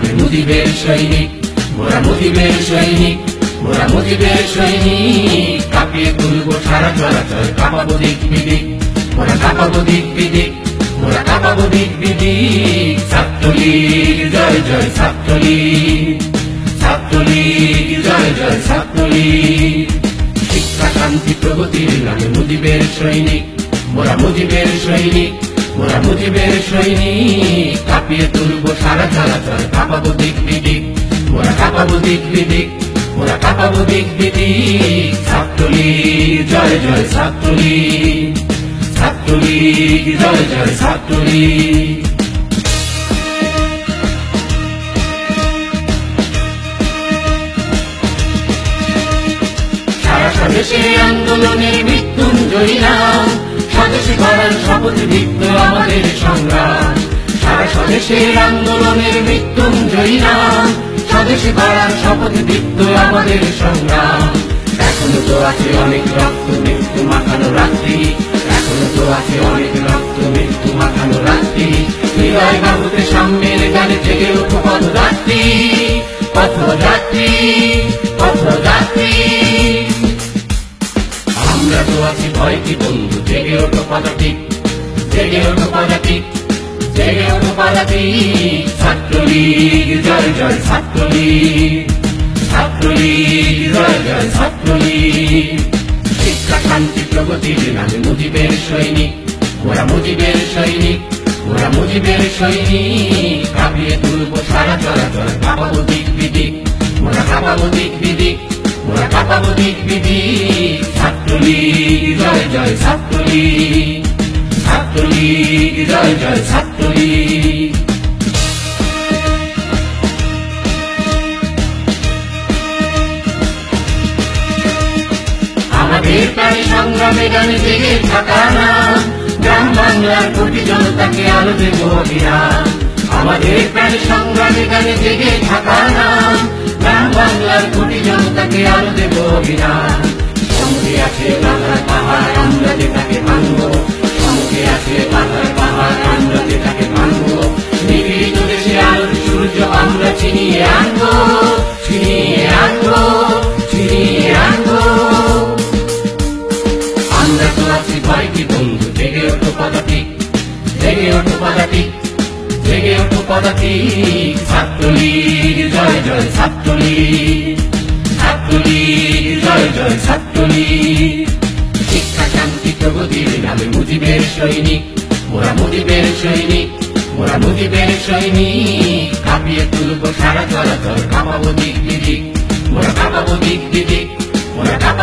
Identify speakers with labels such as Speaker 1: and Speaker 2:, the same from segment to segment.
Speaker 1: মুজিবের সৈনিক, মোরা মুজিবের সৈনিক, মোরা মুজিবের সৈনিক। কাঁপিয়ে তুলবো সারা চলাচল, কাঁপাবো দিক বিদিক, মোরা দিক বিদিক, মোরা কাঁপাবো দিক বিদিক। ছাত্রলীগ, জয় জয় ছাত্রলীগ ছাত্রলীগ, জয় জয় ছাত্রলীগ। শিক্ষা শান্তি প্রগতির নামে মুজিবের সৈনিক, মোরা মুজিবের সৈনিক। মোরা মুজিবের সৈনিক, কাঁপিয়ে তুলবো সারা চলাচল, কাঁপাবো দিক বিদিক। মোরা কাঁপাবো দিক বিদিক মোরা কাঁপাবো দিক বিদিক। ছাত্রলীগ, জয় জয় ছাত্রলীগ। ছাত্রলীগ, জয় জয় ছাত্রলীগ। সারা স্বদেশে আন্দোলনের মৃত্যুঞ্জয়ী নাম। স্বদেশে করার শপথ বিদ্ধ আমাদের সংগ্রাম। সারা স্বদেশের আন্দোলনের মৃত্যুঞ্জয়ী নাম। স্বদেশে করার শপথ বিদ্ধ আমাদের সংগ্রাম। এখনও তো আছে অনেক রক্ত, মৃত্যু মাখানো রাত্রি। এখনও তো আছে অনেক রক্ত, মৃত্যু মাখানো রাত্রি। হৃদয় বাহুতে সাম্যের গানে ওঠো পথযাত্রী পথযাত্রী পথযাত্রী। পদাতিক জেগে ওঠো পদাতিক জেগে ওঠো পদাতিক ছাত্রলীগ, জয় জয় ছাত্রলীগ। ছাত্রলীগ, জয় জয় ছাত্রলীগ। শিক্ষা শান্তি প্রগতির নামে মুজিবের সৈনিক। ওরা মুজিবের সৈনিক। ওরা মুজিবের সৈনিক। কাঁপিয়ে তুলবো সারা চলাচল কাঁপাবো দিক বিদিক। ওরা কাঁপাবো দিক বিদিক। ওরা কাঁপাবো দিক বিদিক। ছাত্রলীগ, জয় জয় ছাত্রলীগ ছাত্রলীগ, জয় জয় ছাত্রলীগ। আমাদের প্রাণী সংগ্রামে গানে জেগে থাকা না, গ্রাম বাংলার কোটি জনতাকে আলো দেব অভিরাম। আমাদের প্রাণী সংগ্রামে গানে জেগে থাকা না, গ্রাম বাংলার কোটি জনতাকে আলো দেব অভিরাম। আছি কয়েকটি বন্ধু, জেগে ওঠো পদাতিক, জেগে ওঠো পদাতিক, জেগে ওঠো পদাতিক। ছাত্রলীগ, জয় জয় ছাত্রলীগ ছাত্রলীগ, জয় জয় ছাত্রলীগ। শিক্ষা, শান্তি, প্রগতির নামে মুজিবের সৈনিক, মোরা মুজিবের সৈনিক, মোরা মুজিবের সৈনিক। কাঁপিয়ে তুলবো সারা চলাচল কাঁপাবো দিক বিদিক মোরা কাঁপাবো দিক বিদিক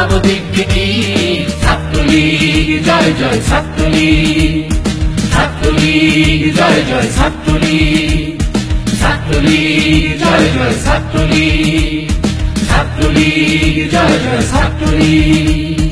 Speaker 1: দিক বিদিক ছাত্রলীগ, জয় জয়, ছাত্রলীগ ছাত্রলীগ, জয় জয়, ছাত্রলীগ ছাত্রলীগ, জয় জয়, ছাত্রলীগ ছাত্রলীগ, জয় জয়, ছাত্রলীগ।